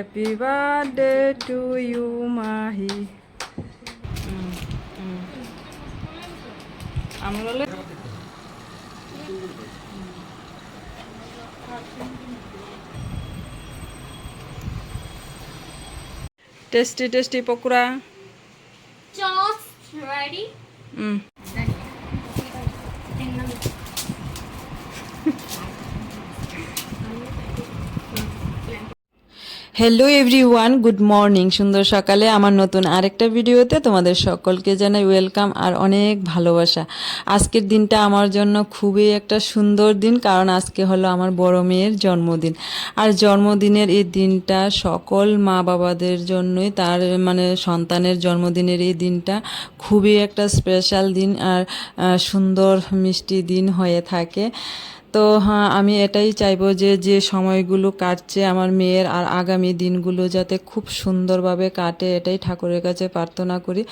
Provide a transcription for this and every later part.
Happy birthday to you Mahi আমরা tasty tasty pakora Just ready. Hmm hello everyone good morning সুন্দর সকালে আমার নতুন আরেকটা ভিডিওতে তোমাদের সকলকে জানাই ওয়েলকাম আর অনেক ভালোবাসা। আজকের দিনটা আমার জন্য খুবই একটা সুন্দর দিন, কারণ আজকে হলো আমার বড় মেয়ের জন্মদিন। আর জন্মদিনের এই দিনটা সকল মা বাবাদের জন্যই, তার মানে সন্তানের জন্মদিনের এই দিনটা খুবই একটা স্পেশাল দিন আর সুন্দর মিষ্টি দিন হয়ে থাকে। তো হ্যাঁ আমি এটাই চাইব যে যে সময়গুলো কাটছে আমার মেয়ের আর আগামী দিনগুলো যাতে খুব সুন্দরভাবে কাটে, এটাই ঠাকুরের কাছে প্রার্থনা করি।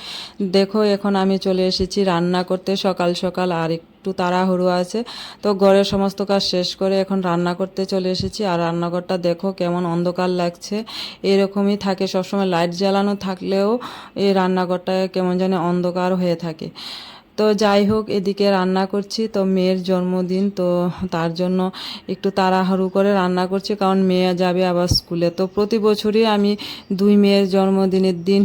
দেখো, এখন আমি চলে এসেছি রান্না করতে, সকাল সকাল আর একটু তাড়াহুড়ো আছে। তো ঘরের সমস্ত কাজ শেষ করে এখন রান্না করতে চলে এসেছি। আর রান্নাঘরটা দেখো কেমন অন্ধকার লাগছে। এরকমই থাকে, সবসময় লাইট জ্বালানো থাকলেও এই রান্নাঘরটা কেমন যেন অন্ধকার হয়ে থাকে। তো যাই হোক এদিকে রান্না করছি। তো মেয়ের জন্মদিন তো তার জন্য একটু তাড়াহুড়ো করে রান্না করছি। কারণ মেয়ে যাবে আবার স্কুলে। তো প্রতি বছরই আমি দুই মেয়ের জন্মদিনের দিন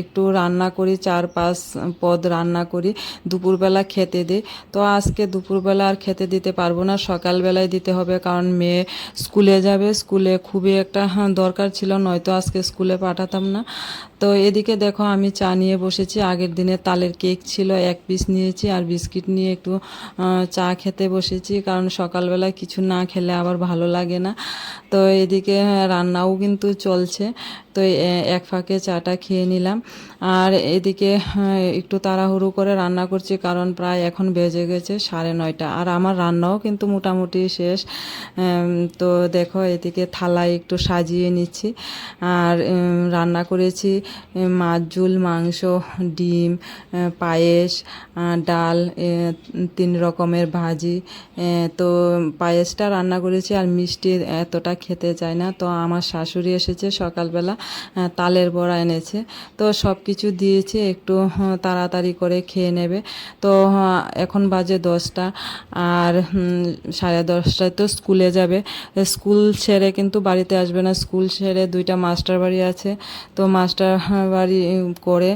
একটু রান্না করি চার পাঁচ পদ রান্না করি দুপুরবেলা খেতে দিই। তো আজকে দুপুরবেলা আর খেতে দিতে পারব না সকালবেলায় দিতে হবে। কারণ মেয়ে স্কুলে যাবে। স্কুলে খুবই একটা হ্যাঁ, দরকার ছিল নয়তো আজকে স্কুলে পাঠাতাম না। তো এদিকে দেখো আমি চা নিয়ে বসেছি। আগের দিনে তালের কেক ছিল, এক পিস নিয়েছি আর বিস্কিট নিয়ে একটু চা খেতে বসেছি কারণ সকালবেলায় কিছু না খেলে আবার ভালো লাগে না। তো এদিকে রান্নাও কিন্তু চলছে। তো এক ফাঁকে চাটা খেয়ে নিলাম। আর এদিকে একটু তাড়াহুড়ো করে রান্না করছি কারণ প্রায় এখন বেজে গেছে সাড়ে নয়টা। আর আমার রান্নাও কিন্তু মোটামুটি শেষ। তো দেখো এদিকে থালায় একটু সাজিয়ে নিচ্ছি। আর রান্না করেছি মাছ, ঝুল, মাংস, ডিম পায়েস ডাল তিন রকমের ভাজি। তো পায়েসটা রান্না করেছি আর মিষ্টি এতটা খেতে চায় না। তো আমার শাশুড়ি এসেছে সকালবেলা তালের বড়া এনেছে। তো সব কিছু দিয়েছি, একটু তাড়াতাড়ি করে খেয়ে নেবে। তো এখন বাজে দশটা আর সাড়ে দশটায় তো স্কুলে যাবে। স্কুল ছেড়ে কিন্তু বাড়িতে আসবে না। স্কুল ছেড়ে দুইটা মাস্টার বাড়ি আছে। তো মাস্টার বাড়ি করে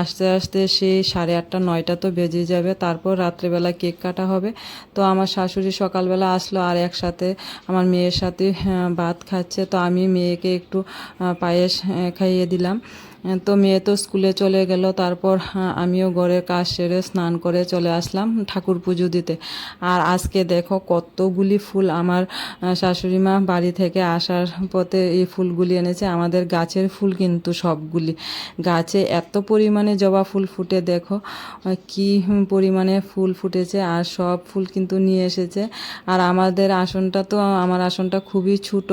আস্তে আস্তে সেই সাড়ে আটটা নয়টা তো বেজে যাবে। তারপর রাত্রেবেলা কেক কাটা হবে। তো আমার শাশুড়ি সকালবেলা আসলো আর একসাথে আমার মেয়ের সাথে হ্যাঁ, ভাত খাচ্ছে। তো আমি মেয়েকে একটু পায়েস খাইয়ে দিলাম। তো মেয়ে তো স্কুলে চলে গেল তারপর আমিও ঘরের কাজ সেরে স্নান করে চলে আসলাম ঠাকুর পুজো দিতে। আর আজকে দেখো কতগুলি ফুল আমার শাশুড়ি মা বাড়ি থেকে আসার পথে এই ফুলগুলি এনেছে। আমাদের গাছের ফুল কিন্তু সবগুলি। গাছে এত পরিমাণে জবা ফুল ফুটে দেখো কি পরিমাণে ফুল ফুটেছে আর সব ফুল কিন্তু নিয়ে এসেছে। আর আমাদের আসনটা তো আমার আসনটা খুবই ছোট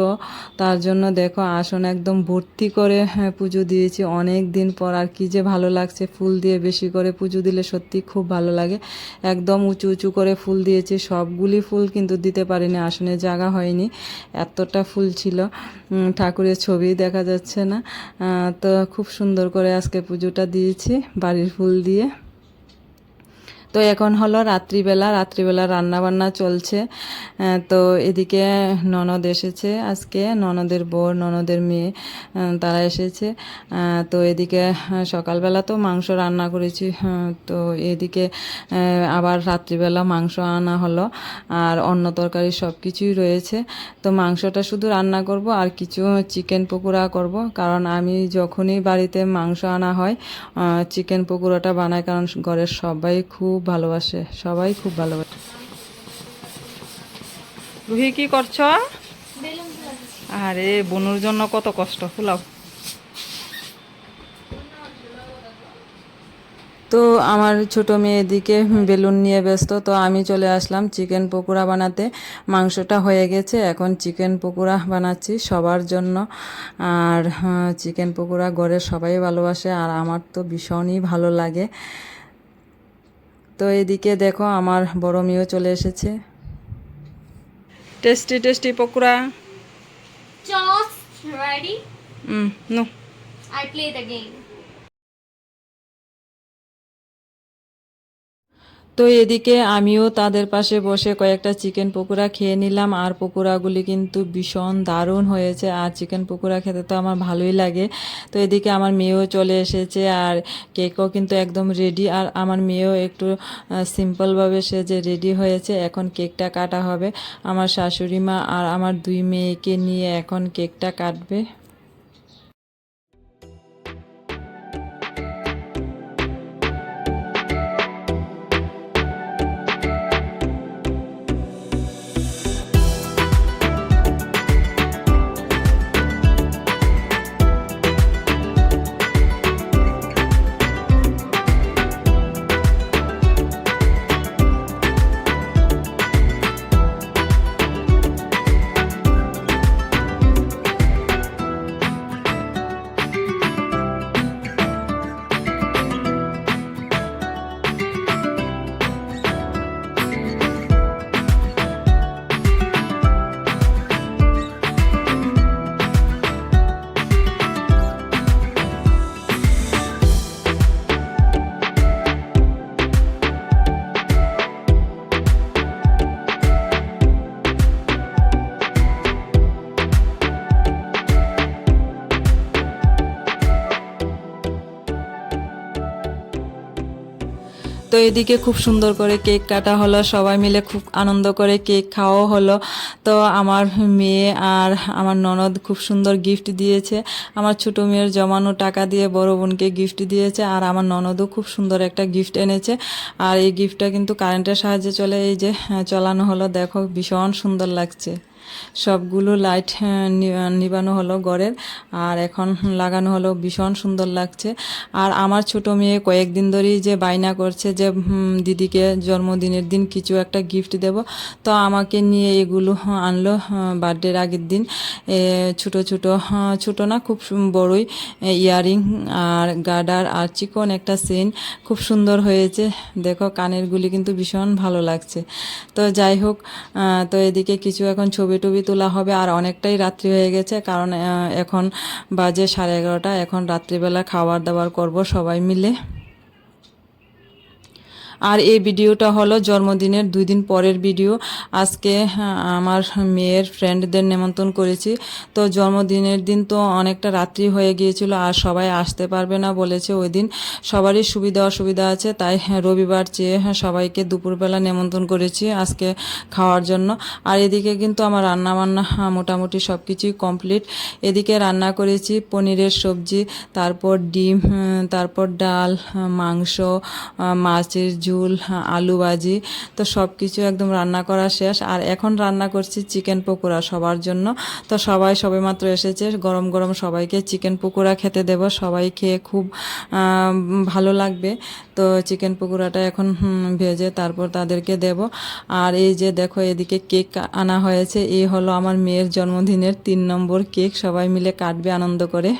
তার জন্য দেখো আসন একদম ভর্তি করে হ্যাঁ, পুজো দিয়েছি। অনেক দিন পর আর কি যে ভালো লাগছে, ফুল দিয়ে বেশি করে পুজো দিলে সত্যি খুব ভালো লাগে। একদম উঁচু উঁচু করে ফুল দিয়েছি, সবগুলি ফুল কিন্তু দিতে পারিনি, আসনে জায়গা হয়নি, এতটা ফুল ছিল। ঠাকুরের ছবি দেখা যাচ্ছে না। তো খুব সুন্দর করে আজকে পুজোটা দিয়েছি বাড়ির ফুল দিয়ে। তো এখন হলো রাত্রিবেলা রাত্রিবেলা রান্না বান্না চলছে তো এদিকে ননদ এসেছে আজকে, ননদের বর, ননদের মেয়ে তারা এসেছে। তো এদিকে সকালবেলা তো মাংস রান্না করেছি তো এদিকে আবার রাত্রিবেলা মাংস আনা হলো, আর অন্য তরকারি সব কিছুই রয়েছে। তো মাংসটা শুধু রান্না করব, আর কিছু চিকেন পকোড়া করব, কারণ আমি যখনই বাড়িতে মাংস আনা হয় চিকেন পকোড়াটা বানাই, কারণ ঘরের সবাই খুব ভালোবাসে, সবাই খুব ভালোবাসে। রুহি, কি করছ? আরে, বনুর জন্য কত কষ্ট, ফুলাও। তো আমার ছোট মেয়ে এদিকে বেলুন নিয়ে ব্যস্ত, তো আমি চলে আসলাম চিকেন পকোড়া বানাতে। মাংসটা হয়ে গেছে, এখন চিকেন পকোড়া বানাচ্ছি সবার জন্য। আর চিকেন পকোড়া ঘরে সবাই ভালোবাসে, আর আমার তো ভীষণই ভালো লাগে। তো এদিকে দেখো আমার বড় মেয়েও চলে এসেছে। Tasty tasty pakora. চস ready hmm no. I play the game. তো এদিকে আমিও তাদের পাশে বসে কয়েকটা চিকেন পকোড়া খেয়ে নিলাম। আর পকোড়াগুলি কিন্তু ভীষণ দারুণ হয়েছে। আর চিকেন পকোড়া খেতে তো আমার ভালোই লাগে। তো এদিকে আমার মেয়েও চলে এসেছে আর কেকও কিন্তু একদম রেডি আর আমার মেয়েও একটু সিম্পলভাবে সে যে রেডি হয়েছে। এখন কেকটা কাটা হবে। আমার শাশুড়ি মা আর আমার দুই মেয়েকে নিয়ে এখন কেকটা কাটবে। তো এদিকে খুব সুন্দর করে কেক কাটা হলো, সবাই মিলে খুব আনন্দ করে কেক খাওয়াও হলো। তো আমার মেয়ে আর আমার ননদ খুব সুন্দর গিফট দিয়েছে। আমার ছোট মেয়ের জমানো টাকা দিয়ে বড় বোনকে গিফট দিয়েছে আর আমার ননদও খুব সুন্দর একটা গিফট এনেছে। আর এই গিফটটা কিন্তু কারেন্টের সাহায্যে চলে, এই যে চালানো হলো। দেখো, ভীষণ সুন্দর লাগছে। সবগুলো লাইট হ্যাঁ, নিবানো হলো ঘরের। আর এখন লাগানো হলো ভীষণ সুন্দর লাগছে। আর আমার ছোট মেয়ে কয়েকদিন ধরেই যে বায়না করছে যে দিদিকে জন্মদিনের দিন কিছু একটা গিফট দেব। তো আমাকে নিয়ে এগুলো হ্যাঁ, আনলো বার্থডের আগের দিন। ছোট ছোট হ্যাঁ, ছোট না খুব বড়ই ইয়ারিং আর গার্ডার আর চিকন একটা সেন খুব সুন্দর হয়েছে। দেখো কানেরগুলি কিন্তু ভীষণ ভালো লাগছে। তো যাই হোক তো এদিকে কিছু এখন ছবি টবি তোলা হবে আর অনেকটাই রাত্রি হয়ে গেছে, কারণ এখন বাজে সাড়ে এগারোটা। এখন রাত্রিবেলা খাবার দাবার করব সবাই মিলে। আর এই ভিডিওটা হলো জন্মদিনের দুই দিন পরের ভিডিও। আজকে হ্যাঁ, আমার মেয়ের ফ্রেন্ডদের নেমন্তন্ন করেছি। তো জন্মদিনের দিন তো অনেকটা রাত্রি হয়ে গিয়েছিল আর সবাই আসতে পারবে না বলেছে ওই দিন। সবারই সুবিধা অসুবিধা আছে তাই হ্যাঁ, রবিবার চেয়ে হ্যাঁ, সবাইকে দুপুরবেলা নেমন্তন্ন করেছি আজকে খাওয়ার জন্য। আর এদিকে কিন্তু আমার রান্না বান্না মোটামুটি সব কিছুই কমপ্লিট এদিকে রান্না করেছি পনিরের সবজি তারপর ডিম তারপর ডাল মাংস মাছের ঝুল, আলু ভাজি, তো সব কিছু একদম রান্না করা শেষ। আর এখন রান্না করছি চিকেন পকোড়া সবার জন্য। তো সবাই সবেমাত্র এসেছে, গরম গরম সবাইকে চিকেন পকোড়া খেতে দেব। সবাই খেয়ে খুব ভালো লাগবে। তো চিকেন পকোড়াটা এখন ভেজে তারপর তাদেরকে দেব। আর এই যে দেখো এদিকে কেক আনা হয়েছে, এই হলো আমার মেয়ের জন্মদিনের তিন নম্বর কেক। সবাই মিলে কাটবে আনন্দ করে।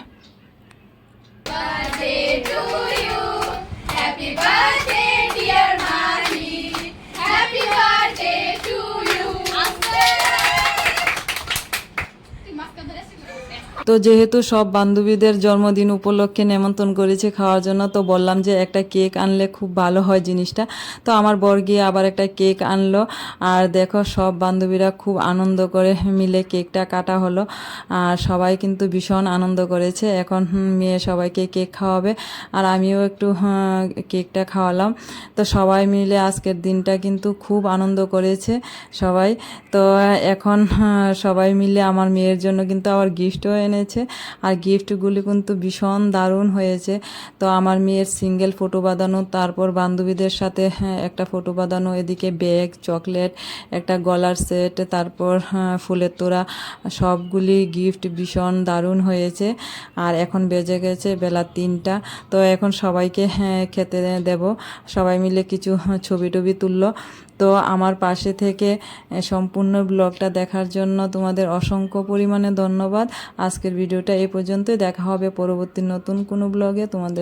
তো যেহেতু সব বান্ধবীদের জন্মদিন উপলক্ষে নেমন্তন্ন করেছে খাওয়ার জন্য, তো বললাম যে একটা কেক আনলে খুব ভালো হয় জিনিসটা। তো আমার বর গিয়ে আবার একটা কেক আনলো। আর দেখো, সব বান্ধবীরা খুব আনন্দ করে মিলে কেকটা কাটা হলো। আর সবাই কিন্তু ভীষণ আনন্দ করেছে। এখন মেয়ে সবাইকে কেক খাওয়াবে। আর আমিও একটু কেকটা খাওয়ালাম। তো সবাই মিলে আজকের দিনটা কিন্তু খুব আনন্দ করেছে সবাই। তো এখন সবাই মিলে আমার মেয়ের জন্য কিন্তু আবার গিফটও এনেছে আর গিফটগুলি কিন্তু ভীষণ দারুণ হয়েছে। তো আমার মেয়ের সিঙ্গেল ফটো বাঁধানো তারপর বান্ধবীদের সাথে হ্যাঁ, একটা ফটো বাঁধানো এদিকে ব্যাগ চকলেট একটা গলার সেট তারপর হ্যাঁ, ফুলের তোড়া সবগুলি গিফট ভীষণ দারুণ হয়েছে। আর এখন বেজে গেছে বেলা তিনটা। তো এখন সবাইকে হ্যাঁ, খেতে দেব। সবাই মিলে কিছু ছবি টবি তুললো। তো আমার পাশে থেকে সম্পূর্ণ ব্লগটা দেখার জন্য তোমাদের অসংখ্য পরিমাণে ধন্যবাদ। আজকের ভিডিওটা এ পর্যন্তই। দেখা হবে পরবর্তী নতুন কোনো ব্লগে। তোমাদের